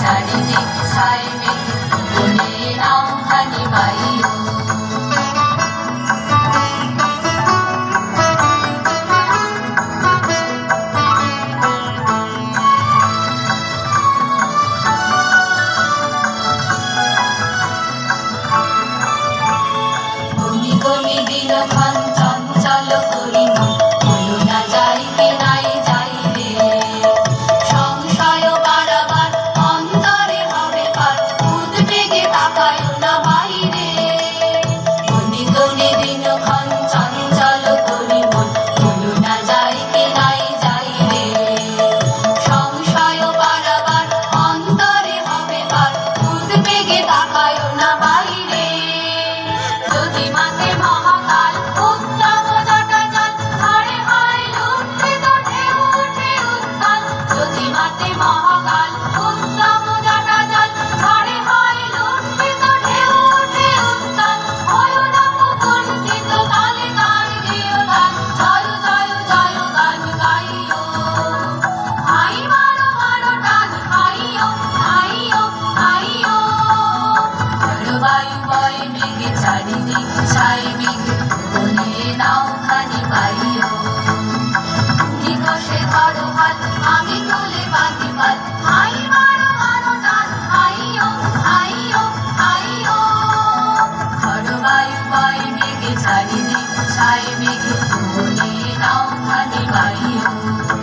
ছাড়িনি ছাইনি নাও খানি বাইও Mate, ma. আমি তোলে পাখি পাল হাই মারো মারো টাল হাইও হাইও হাইও ঝড় বায়ু, বয় মেঘে ছাই মেঘে তুলে নাও খানি বায়ু।